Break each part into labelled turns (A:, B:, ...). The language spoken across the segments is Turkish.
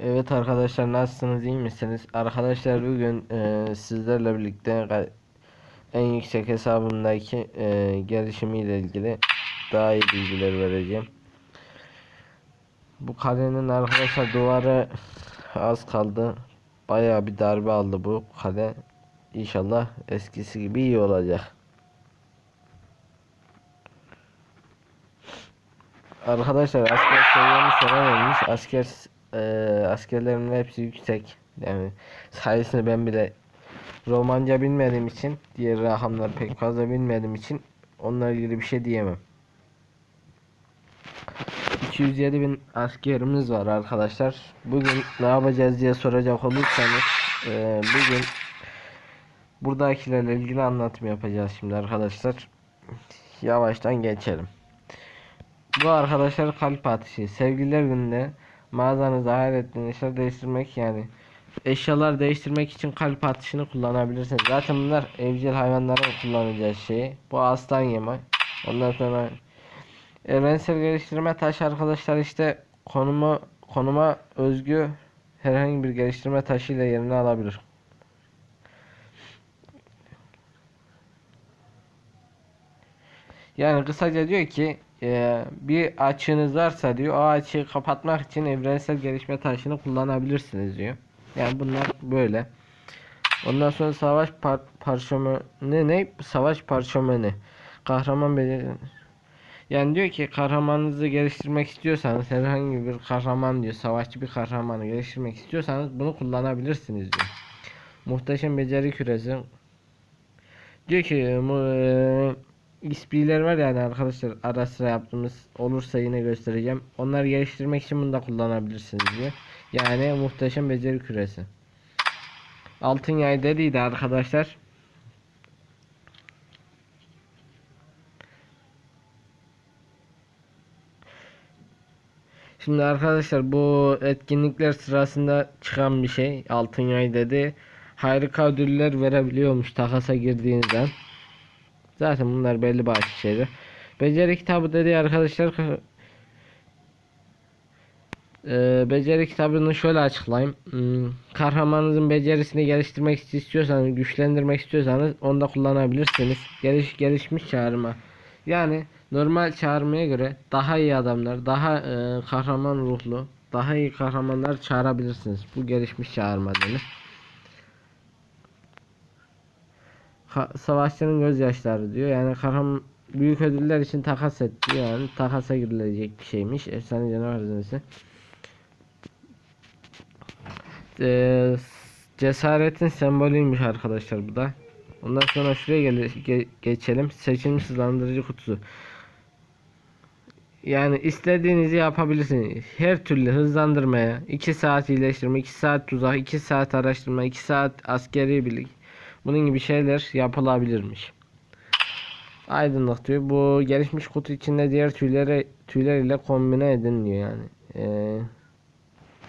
A: Evet arkadaşlar nasılsınız iyi misiniz? Arkadaşlar bugün e, sizlerle birlikte en yüksek hesabımdaki e, gelişimiyle ilgili daha iyi bilgiler vereceğim. Bu kalenin arkadaşlar duvarı az kaldı. Bayağı bir darbe aldı bu kale. İnşallah eskisi gibi iyi olacak. Arkadaşlar asker seviyemi sevememiş. Asker eee askerlerimin hepsi yüksek. Yani sayısını ben bile Romanca bilmediğim için diğer rakamları pek fazla bilmediğim için onlarla ilgili bir şey diyemem. 207 bin askerimiz var arkadaşlar. Bugün ne yapacağız diye soracak olursanız eee, bugün buradakilerle ilgili anlatım yapacağız şimdi arkadaşlar. Yavaştan geçelim. Bu arkadaşlar kalp atışı. Sevgililer gününde mağazanızda hayrettin eşyalar değiştirmek yani eşyalar değiştirmek için kalp atışını kullanabilirsiniz. Zaten bunlar evcil hayvanların kullanacağı şey. Bu aslan yeme. Ondan sonra evrensel geliştirme taş arkadaşlar işte konuma konuma özgü herhangi bir geliştirme taşı ile yerini alabilir. Yani kısaca diyor ki e, bir açığınız varsa diyor o açığı kapatmak için evrensel gelişme taşını kullanabilirsiniz diyor. Yani bunlar böyle. Ondan sonra savaş par parşömeni ne? Savaş parşömeni. Kahraman beceri. Yani diyor ki kahramanınızı geliştirmek istiyorsanız herhangi bir kahraman diyor savaşçı bir kahramanı geliştirmek istiyorsanız bunu kullanabilirsiniz diyor. Muhteşem beceri küresi. Diyor ki e, XP'ler var yani arkadaşlar ara sıra yaptığımız olursa yine göstereceğim. Onları geliştirmek için bunu da kullanabilirsiniz diyor. Yani muhteşem beceri küresi. Altın yay dediydi arkadaşlar. Şimdi arkadaşlar bu etkinlikler sırasında çıkan bir şey. Altın yay dedi. Harika ödüller verebiliyormuş takasa girdiğinizden. Zaten bunlar belli başlı şeyler. Beceri kitabı dedi arkadaşlar. Ee, beceri kitabını şöyle açıklayayım. Hmm, kahramanınızın becerisini geliştirmek istiyorsanız, güçlendirmek istiyorsanız onu da kullanabilirsiniz. Geliş gelişmiş çağırma. Yani normal çağırmaya göre daha iyi adamlar, daha e, kahraman ruhlu, daha iyi kahramanlar çağırabilirsiniz. Bu gelişmiş çağırma denir. Savaşçının gözyaşları diyor. Yani kahraman büyük ödüller için takas et diyor. Yani takasa girilecek bir şeymiş. Efsane canavar hazinesi. Ee, cesaretin sembolüymüş arkadaşlar bu da. Ondan sonra şuraya gele- ge- geçelim. Seçilmiş hızlandırıcı kutusu. Yani istediğinizi yapabilirsiniz. Her türlü hızlandırmaya, 2 saat iyileştirme, 2 saat tuzak, 2 saat araştırma, 2 saat askeri birlik. Bunun gibi şeyler yapılabilirmiş. Aydınlık diyor. Bu gelişmiş kutu içinde diğer tüyleri tüyler ile kombine edin diyor yani. Ee,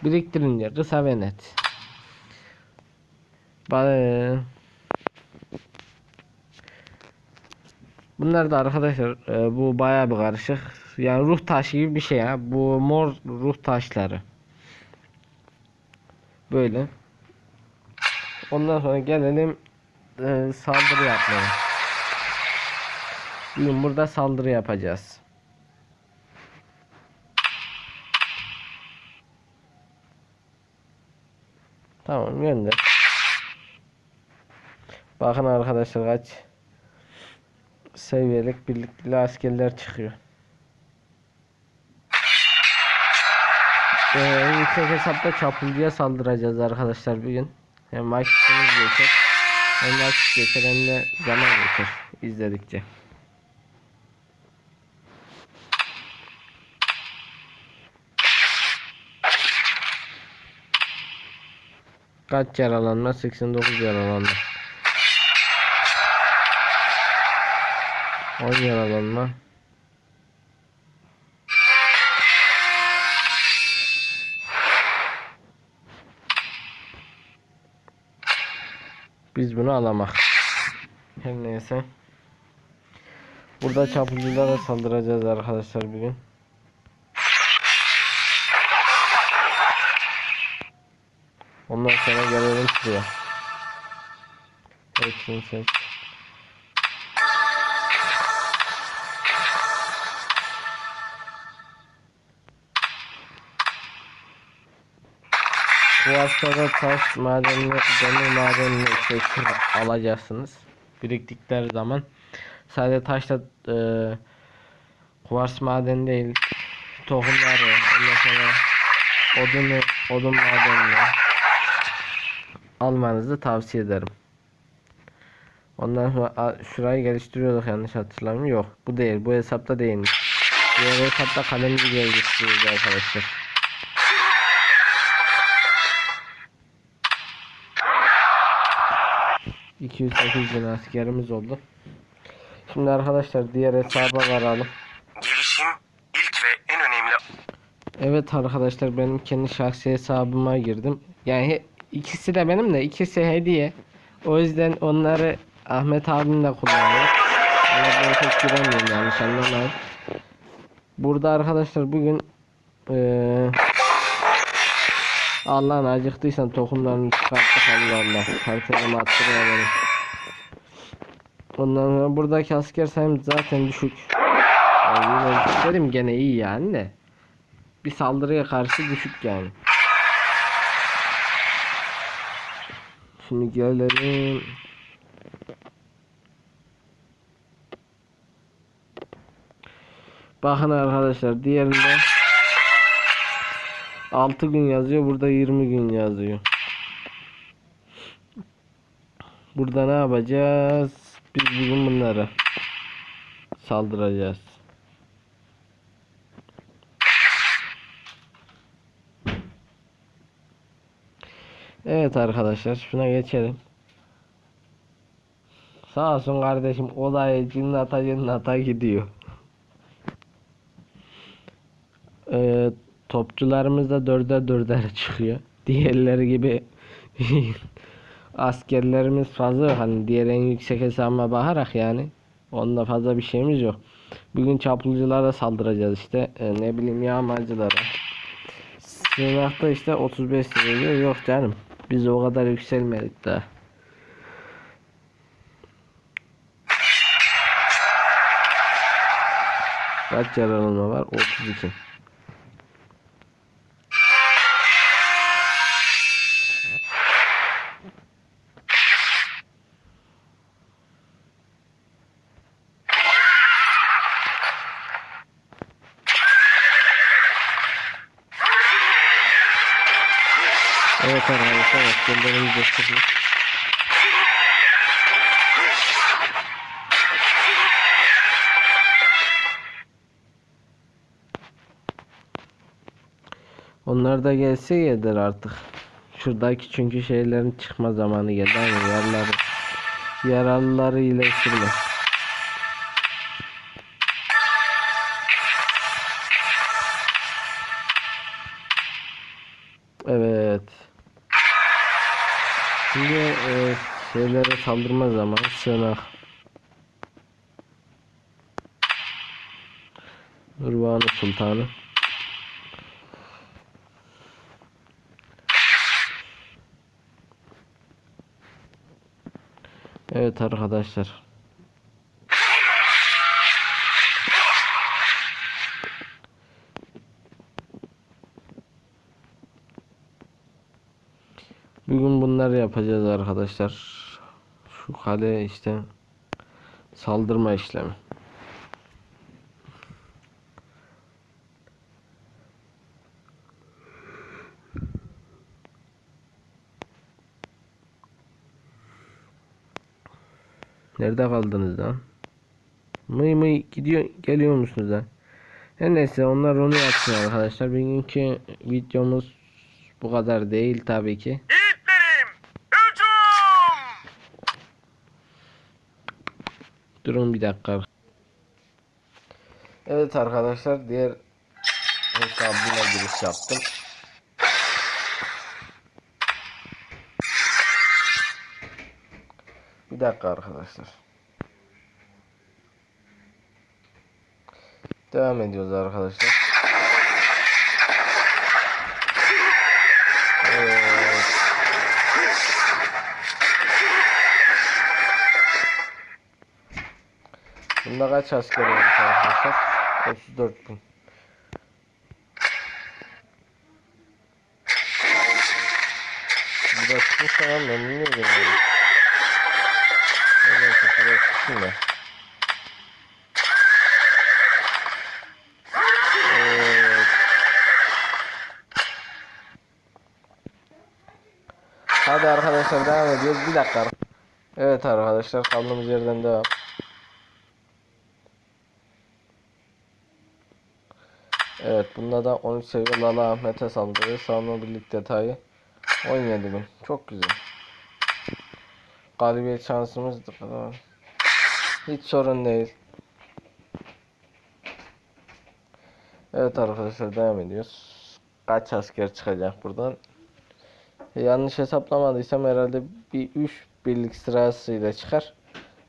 A: biriktirin diyor. Kısa ve net. Ba- Bunlar da arkadaşlar e, bu bayağı bir karışık. Yani ruh taşı gibi bir şey ya. Bu mor ruh taşları. Böyle. Ondan sonra gelelim e, saldırı yapmaya. Bugün burada saldırı yapacağız. Tamam gönder. Bakın arkadaşlar kaç seviyelik birlikli askerler çıkıyor. Ee, yüksek hesapta çapulcuya saldıracağız arkadaşlar bugün. Hem vakitimiz geçer. Hem vakit zaman geçer izledikçe. Kaç yaralanma? 89 yaralanma. 10 yaralanma. Biz bunu alamak. Her neyse. Burada çapulculara saldıracağız arkadaşlar bugün. Ondan sonra gelelim şuraya. Hepsini. Bu haftada taş madenini, demir madenini işte şur- alacaksınız. Biriktikleri zaman sadece taşla e, kuvars madeni değil tohumları sonra odunu odun madenini almanızı tavsiye ederim. Ondan sonra şurayı geliştiriyorduk yanlış hatırlamıyorum. Yok bu değil bu hesapta değilmiş. Diğer hesapta kalemizi geliştiriyoruz arkadaşlar. ...208 bin askerimiz oldu. Şimdi arkadaşlar diğer hesaba varalım.
B: Gelişim ilk ve en önemli
A: Evet arkadaşlar benim kendi şahsi hesabıma girdim. Yani he- ikisi de benim de ikisi hediye. O yüzden onları Ahmet abim de kullanıyor. Ona ben çok yanlış anlamayın. Burada arkadaşlar bugün eee Allah'ın acıktıysan tohumlarını çıkarttık Allah Allah. Kartelimi attırıyor Ondan sonra buradaki asker sayımız zaten düşük. Yani yine gene iyi yani de bir saldırıya karşı düşük yani. Şimdi gelelim. Bakın arkadaşlar diğerinde 6 gün yazıyor burada 20 gün yazıyor. Burada ne yapacağız? Biz bugün bunlara saldıracağız. Evet arkadaşlar şuna geçelim. Sağ olsun kardeşim olayı cinnata cinnata gidiyor. Ee, topçularımız da dörder dörder çıkıyor. Diğerleri gibi askerlerimiz fazla hani diğer en yüksek hesabıma bakarak yani onda fazla bir şeyimiz yok. Bugün çapulculara saldıracağız işte Ee, ne bileyim yağmacılara. Sınavda işte 35 seviye yok canım. Biz o kadar yükselmedik daha. Kaç yaralama var? 32. arkadaşlar evet, gönderimiz destekli. Onlar da gelse yedir artık. Şuradaki çünkü şeylerin çıkma zamanı geldi. Hani yaraları, yaralıları iyileştirme. Evet. Şimdi e, şeylere saldırma zamanı sığınak. Nurvanı Sultanı. Evet arkadaşlar. Bugün bunları yapacağız arkadaşlar. Şu kale işte saldırma işlemi. Nerede kaldınız lan? Mıy mıy gidiyor geliyor musunuz lan? Her neyse onlar onu yapsın arkadaşlar. Bugünkü videomuz bu kadar değil tabii ki. Durun bir dakika. Evet arkadaşlar diğer hesabıma giriş yaptım. Bir dakika arkadaşlar. Devam ediyoruz arkadaşlar. Burada kaç asker var arkadaşlar? 34 bin. Bilmiyorum. Evet, şuraya çıksın da. Evet. Hadi arkadaşlar devam ediyoruz. Bir dakika. Evet arkadaşlar kaldığımız yerden devam. Evet bunda da 13 seviye Lala Ahmet'e saldırıyor. Savunma detayı 17 bin. Çok güzel. Galibiyet şansımız kadar. Hiç sorun değil. Evet arkadaşlar devam ediyoruz. Kaç asker çıkacak buradan? Yanlış hesaplamadıysam herhalde bir 3 birlik sırasıyla çıkar.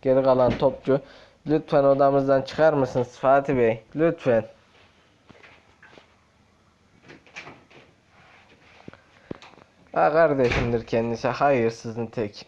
A: Geri kalan topçu. Lütfen odamızdan çıkar mısınız Fatih Bey? Lütfen. Ha kardeşimdir kendisi hayırsızın tek.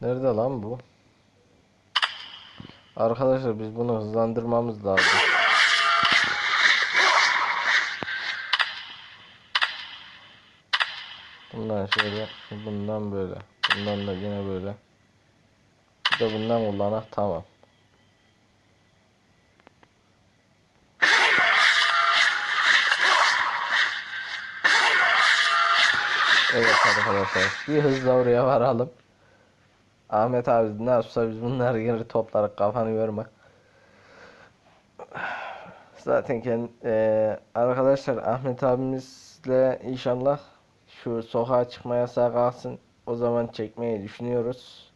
A: Nerede lan bu? Arkadaşlar biz bunu hızlandırmamız lazım. Bundan şöyle, bundan böyle. Bundan da yine böyle. Bir de bundan kullanak tamam. Evet arkadaşlar bir hızla oraya varalım. Ahmet abi ne yapsa biz bunları geri toplarız kafanı yorma. Zaten kend, eee, arkadaşlar Ahmet abimizle inşallah şu sokağa çıkma yasağı kalksın. O zaman çekmeyi düşünüyoruz.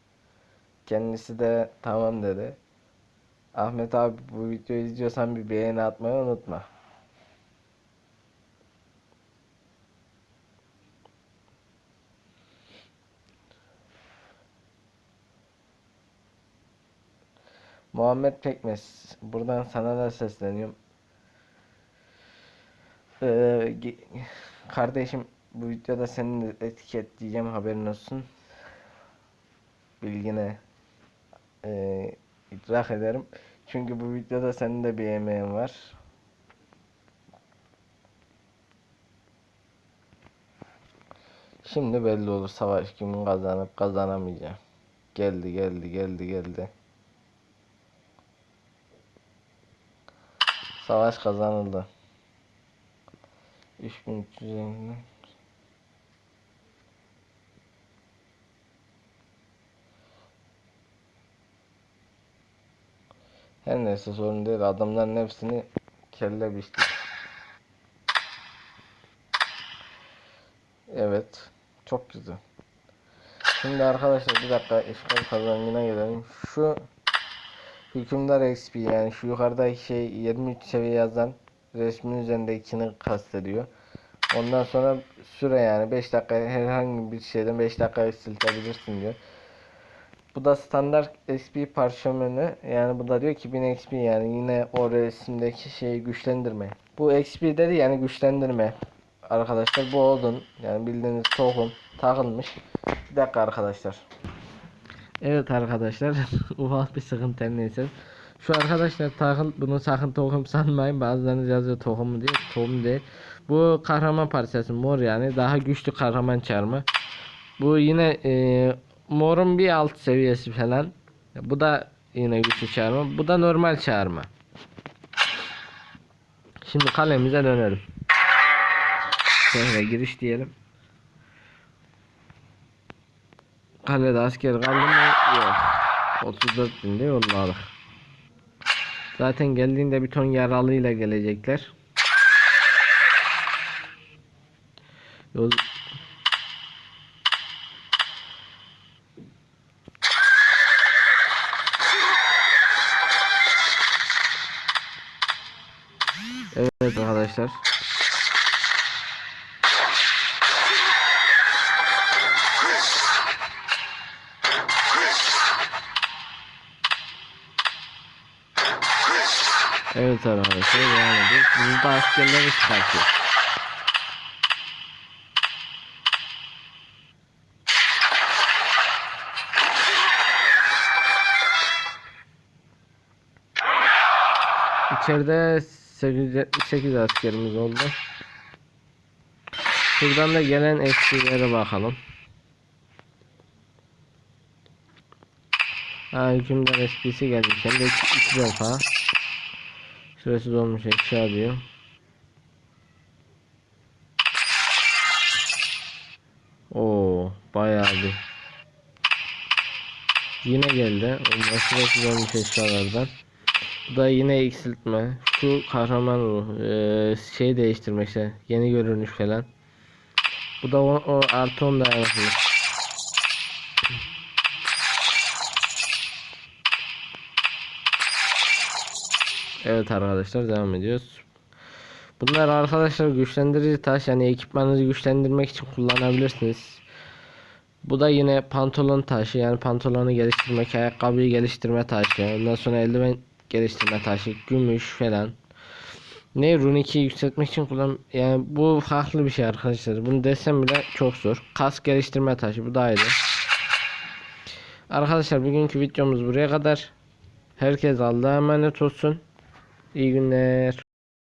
A: Kendisi de tamam dedi. Ahmet abi bu videoyu izliyorsan bir beğeni atmayı unutma. Muhammed Pekmez. Buradan sana da sesleniyorum. Ee, kardeşim bu videoda seni etiketleyeceğim haberin olsun. Bilgine ee, idrak ederim. Çünkü bu videoda senin de bir emeğin var. Şimdi belli olur savaş kimin kazanıp kazanamayacağı. Geldi geldi geldi geldi. Savaş kazanıldı. 3350 Her neyse sorun değil. Adamların hepsini kelle biçtik. Evet. Çok güzel. Şimdi arkadaşlar bir dakika işgal kazanımına gelelim. Şu hükümdar XP yani şu yukarıdaki şey 23 seviye yazan resmin üzerindekini kastediyor. Ondan sonra süre yani 5 dakika herhangi bir şeyden 5 dakika siltebilirsin diyor. Bu da standart XP parşömeni. Yani bu da diyor ki 1000 XP yani yine o resimdeki şeyi güçlendirme. Bu XP dedi yani güçlendirme. Arkadaşlar bu odun yani bildiğiniz tohum takılmış. Bir dakika arkadaşlar. Evet arkadaşlar ufak bir sıkıntı neyse. Şu arkadaşlar takıl bunu sakın tohum sanmayın. Bazılarınız yazıyor tohum diye. Tohum değil. Bu kahraman parçası mor yani daha güçlü kahraman çarmı. Bu yine e, morun bir alt seviyesi falan. Bu da yine güçlü çağırma. Bu da normal çağırma. Şimdi kalemize dönelim. Şehre giriş diyelim. Kalede asker kaldı mı? Yok. 34 binde yolladık. Zaten geldiğinde bir ton yaralıyla gelecekler. Yol... Evet arkadaşlar. Evet arkadaşlar devam ediyoruz. Bizi de askerleri çıkartıyor. İçeride 878 askerimiz oldu. Şuradan da gelen eksilere bakalım. Ha hükümdar SP'si gelmiş hem de iki, defa. Süresi dolmuş eşya diyor. Oo bayağı bir. Yine geldi. Süresi dolmuş eşyalardan. Bu da yine eksiltme. Şu kahraman ruh. Ee, şey değiştirmek işte. Yeni görünüş falan. Bu da o, o artı 10 dayanıklı. Evet arkadaşlar devam ediyoruz. Bunlar arkadaşlar güçlendirici taş yani ekipmanınızı güçlendirmek için kullanabilirsiniz. Bu da yine pantolon taşı yani pantolonu geliştirmek, ayakkabıyı geliştirme taşı. Ondan sonra eldiven geliştirme taşı, gümüş falan. Ne rune 2'yi yükseltmek için kullan yani bu farklı bir şey arkadaşlar. Bunu desem bile çok zor. Kas geliştirme taşı bu da ayrı. Arkadaşlar bugünkü videomuz buraya kadar. Herkes Allah'a emanet olsun. İyi günler.